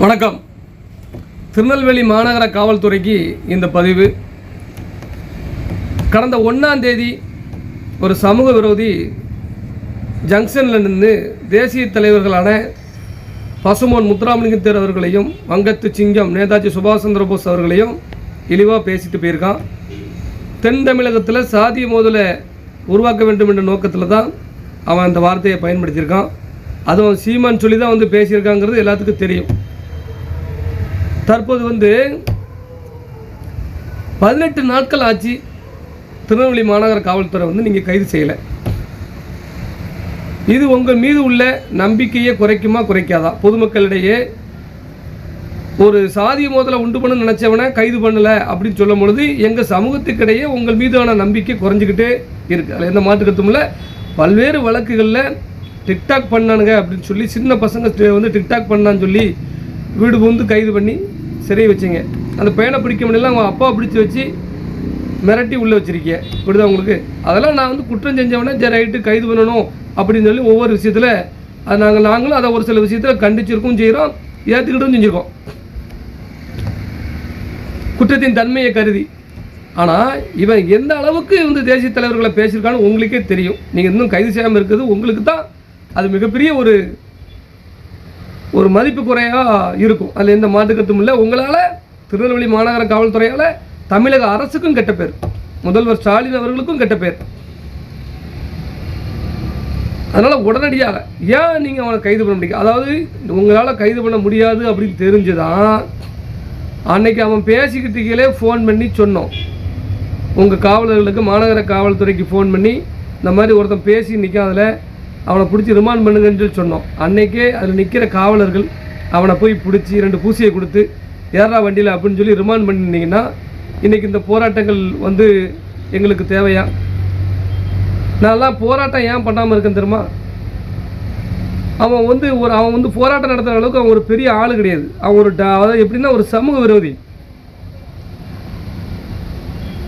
வணக்கம். திருநெல்வேலி மாநகர காவல்துறைக்கு இந்த பதிவு. கடந்த ஒன்றாம் தேதி ஒரு சமூக விரோதி ஜங்ஷனில் நின்று தேசிய தலைவர்களான பசுமோன் முத்துராமலிங்க தேர் அவர்களையும் வங்கத்து சிங்கம் நேதாஜி சுபாஷ் சந்திர போஸ் அவர்களையும் இழிவாக பேசிட்டு போயிருக்கான். தென் தமிழகத்தில் சாதிய மோதலை உருவாக்க வேண்டும் என்ற நோக்கத்தில் தான் அவன் அந்த வார்த்தையை பயன்படுத்தியிருக்கான். அதுவும் சீமான் சொல்லி தான் வந்து பேசியிருக்காங்கிறது எல்லாத்துக்கும் தெரியும். தற்போது வந்து பதினெட்டு நாட்கள் ஆச்சு திருநெல்வேலி மாநகர காவல்துறை வந்து நீங்கள் கைது செய்யலை. இது உங்கள் மீது உள்ள நம்பிக்கையை குறைக்குமா குறைக்காதா? பொதுமக்களிடையே ஒரு சாதி மோதலை உண்டு பண்ண நினச்சவனை கைது பண்ணலை அப்படின்னு சொல்லும் பொழுது எங்கள் சமூகத்துக்கிடையே உங்கள் மீதான நம்பிக்கை குறைஞ்சிக்கிட்டே இருக்குது அதில் எந்த மாற்றுக்கத்தும் இல்லை. பல்வேறு வழக்குகளில் டிக்டாக் பண்ணானுங்க அப்படின்னு சொல்லி சின்ன பசங்க வந்து டிக்டாக் பண்ணான்னு சொல்லி வீடு புகுந்து கைது பண்ணி சிறையை வச்சிங்க. அந்த பையனை பிடிக்க முடியல அவங்க அப்பா பிடிச்சி வச்சு மிரட்டி உள்ளே வச்சிருக்கீங்க இப்படிதான் உங்களுக்கு? அதெல்லாம் நான் வந்து குற்றம் செஞ்சவொடனே சரி ரைட்டு கைது பண்ணணும் அப்படின்னு சொல்லி ஒவ்வொரு விஷயத்தில் அது நாங்கள் நாங்களும் அதை ஒரு சில விஷயத்தில் கண்டிச்சிருக்கும் செய்கிறோம் ஏற்றுக்கிட்டும் செஞ்சுருக்கோம். குற்றத்தின் தன்மையை கருதி. ஆனால் இவன் எந்த அளவுக்கு வந்து தேசிய தலைவர்களை பேசியிருக்கான்னு உங்களுக்கே தெரியும். நீங்கள் இன்னும் கைது செய்யாமல் இருக்கிறது உங்களுக்கு தான் அது மிகப்பெரிய ஒரு ஒரு மதிப்பு குறையாக இருக்கும். அதில் எந்த மாட்டுக்கத்தும் இல்லை. உங்களால் திருநெல்வேலி மாநகர காவல்துறையால் தமிழக அரசுக்கும் கெட்ட பேர். முதல்வர் ஸ்டாலின் அவர்களுக்கும் கெட்ட பேர். அதனால் உடனடியாக ஏன் நீங்கள் அவனை கைது பண்ண முடியும் அதாவது உங்களால் கைது பண்ண முடியாது அப்படின்னு தெரிஞ்சுதான் அன்னைக்கு அவன் பேசிக்கிட்டீங்களே ஃபோன் பண்ணி சொன்னோம். உங்கள் காவலர்களுக்கு மாநகர காவல்துறைக்கு ஃபோன் பண்ணி இந்த மாதிரி ஒருத்தன் பேசி நிற்கும் அதில் அவனை பிடிச்சி ரிமாண்ட் பண்ணுங்கன்னு சொல்லி சொன்னோம். அன்னைக்கே அதில் நிற்கிற காவலர்கள் அவனை போய் பிடிச்சி ரெண்டு பூசியை கொடுத்து ஏறா வண்டியில் அப்படின்னு சொல்லி ரிமாண்ட் பண்ணினீங்கன்னா இன்றைக்கி இந்த போராட்டங்கள் வந்து எங்களுக்கு தேவையா? நான்லாம் போராட்டம் ஏன் பண்ணாமல் இருக்கேன் தெரியுமா? அவன் வந்து ஒரு அவன் வந்து போராட்டம் நடத்துகிற அளவுக்கு அவன் ஒரு பெரிய ஆள் கிடையாது. அவன் ஒரு ட- அதாவது எப்படின்னா ஒரு சமூக விரோதி.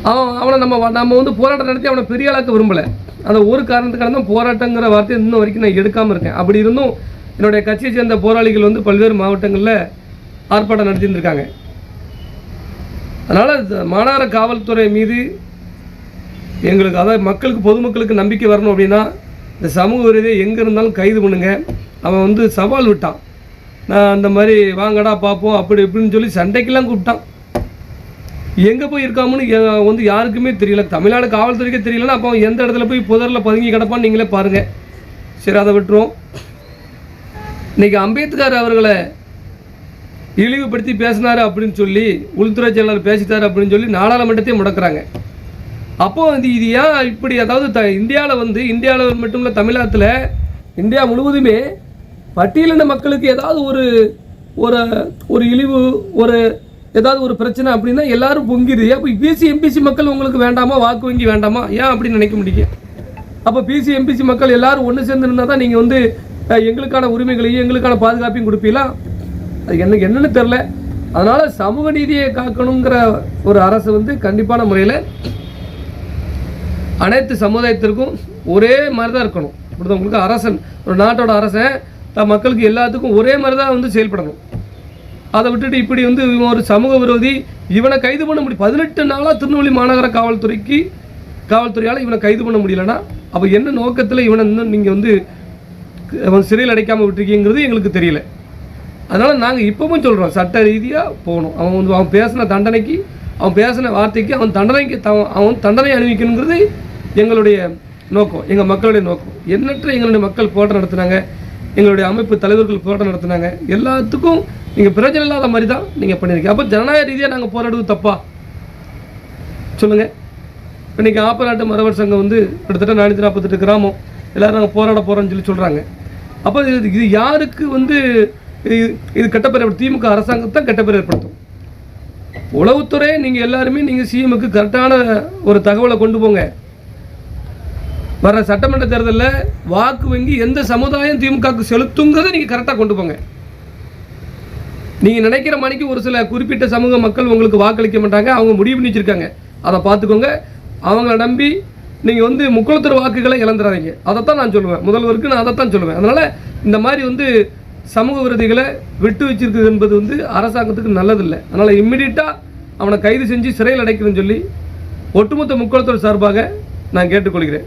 அவன் அவனை நம்ம வ- நம்ம வந்து போராட்டம் நடத்தி அவனை பெரிய அளவுக்கு விரும்பலை. அந்த ஒரு காரணத்துக்காக தான் போராட்டங்கிற வார்த்தையை இன்னும் வரைக்கும் நான் எடுக்காமல் இருக்கேன். அப்படி இருந்தும் என்னுடைய கட்சியை சேர்ந்த போராளிகள் வந்து பல்வேறு மாவட்டங்களில் ஆர்ப்பாட்டம் நடத்தியிருந்திருக்காங்க அதனால் மாநகர காவல்துறை மீது எங்களுக்கு அதாவது மக்களுக்கு பொதுமக்களுக்கு நம்பிக்கை வரணும் அப்படின்னா இந்த சமூக விரோதியை எங்கே இருந்தாலும் கைது பண்ணுங்க. அவன் வந்து சவால் விட்டான். நான் அந்த மாதிரி வாங்கடா பார்ப்போம் அப்படி இப்படின்னு சொல்லி சண்டைக்கெல்லாம் கூப்பிட்டான். எங்கே போய் இருக்காமனு வந்து யாருக்குமே தெரியல. தமிழ்நாடு காவல்துறைக்கே தெரியலன்னா அப்போ எந்த இடத்துல போய் புதரில் பதுங்கி கிடப்பான்னு நீங்களே பாருங்கள் சரி அதை விட்டுருவோம். இன்றைக்கி அம்பேத்கர் அவர்களை இழிவுபடுத்தி பேசினாரு அப்படின்னு சொல்லி உள்துறை செயலாளர் பேசிட்டார் அப்படின்னு சொல்லி நாடாளுமன்றத்தையே முடக்குறாங்க. அப்போது வந்து இது ஏன் இப்படி அதாவது த இந்தியாவில் வந்து இந்தியாவில் மட்டும் இல்லை தமிழகத்தில் இந்தியா முழுவதுமே பட்டியலின மக்களுக்கு ஏதாவது ஒரு ஒரு ஒரு இழிவு ஒரு ஏதாவது ஒரு பிரச்சனை அப்படின்னா எல்லாரும் பொங்கிது அப்போ பிசி எம்பிசி மக்கள் உங்களுக்கு வேண்டாமா? வாக்கு வங்கி வேண்டாமா? ஏன் அப்படின்னு நினைக்க முடியும் அப்போ பிசி எம்பிசி மக்கள் எல்லாரும் ஒன்று சேர்ந்து இருந்தால் தான் நீங்கள் வந்து எங்களுக்கான உரிமைகளையும் எங்களுக்கான பாதுகாப்பையும் கொடுப்பீங்களா? அது என்ன என்னன்னு தெரில அதனால் சமூக நீதியை காக்கணுங்கிற ஒரு அரசு வந்து கண்டிப்பான முறையில் அனைத்து சமுதாயத்திற்கும் ஒரே மாதிரி தான் இருக்கணும். இப்படி உங்களுக்கு அரசன் ஒரு நாட்டோட அரசன் மக்களுக்கு எல்லாத்துக்கும் ஒரே மாதிரி தான் வந்து செயல்படணும். அதை விட்டுட்டு இப்படி வந்து இவன் ஒரு சமூக விரோதி இவனை கைது பண்ண முடியும். பதினெட்டு நாளாக திருநெல்வேலி மாநகர காவல்துறைக்கு காவல்துறையால் இவனை கைது பண்ண முடியலன்னா அப்போ என்ன நோக்கத்தில் இவனை இன்னும் நீங்கள் வந்து அவன் சிறையில் அடைக்காமல் விட்டுருக்கீங்கிறது எங்களுக்கு தெரியல. அதனால் நாங்கள் இப்போவும் சொல்கிறோம் சட்ட ரீதியாக போகணும். அவன் வந்து அவன் பேசின தண்டனைக்கு அவன் பேசின வார்த்தைக்கு அவன் தண்டனைக்கு த- அவன் தண்டனை அணிவிக்கணுங்கிறது எங்களுடைய நோக்கம் எங்கள் மக்களுடைய நோக்கம். எண்ணற்ற எங்களுடைய மக்கள் போராட்டம் நடத்துனாங்க எங்களுடைய அமைப்பு தலைவர்கள் போராட்டம் நடத்துனாங்க. எல்லாத்துக்கும் நீங்கள் பிரச்சனை இல்லாத மாதிரி தான் நீங்கள் பண்ணியிருக்கீங்க அப்போ ஜனநாயக ரீதியாக நாங்கள் போராடுவது தப்பா? சொல்லுங்கள் இன்றைக்கி ஆப்பநாட்டு மரவர் சங்கம் வந்து கிட்டத்தட்ட நானூற்றி நாற்பத்தெட்டு கிராமம். எல்லோரும் நாங்கள் போராட போகிறோம்னு சொல்லி சொல்கிறாங்க அப்போ இது இது யாருக்கு வந்து இது இது கெட்டப்பேர் திமுக திமுக அரசாங்கத்தை கெட்டப்பேர் ஏற்படுத்தும். உளவுத்துறை நீங்கள் எல்லாருமே நீங்கள் சிஎமுக்கு கரெக்டான ஒரு தகவலை கொண்டு போங்க. வர சட்டமன்ற தேர்தலில் வாக்கு வங்கி எந்த சமுதாயம் திமுகவுக்கு செலுத்துங்கிறத நீங்கள் கரெக்டாக கொண்டு போங்க. நீங்கள் நினைக்கிற மணிக்கு ஒரு சில குறிப்பிட்ட சமூக மக்கள் உங்களுக்கு வாக்களிக்க மாட்டாங்க அவங்க முடிவு பண்ணி வச்சுருக்காங்க அதை பார்த்துக்கோங்க. அவங்கள நம்பி நீங்கள் வந்து முக்குளத்தூர் வாக்குகளை இழந்துடாதீங்க அதைத்தான் நான் சொல்லுவேன். முதல்வருக்கு நான் அதைத்தான் சொல்லுவேன். அதனால் இந்த மாதிரி வந்து சமூக விரோதிகளை விட்டு வச்சிருக்குது என்பது வந்து அரசாங்கத்துக்கு நல்லதில்லை. அதனால் இம்மிடியட்டாக அவனை கைது செஞ்சு சிறையில் அடைக்கணும்னு சொல்லி ஒட்டுமொத்த முக்குளத்தோர் சார்பாக நான் கேட்டுக்கொள்கிறேன்.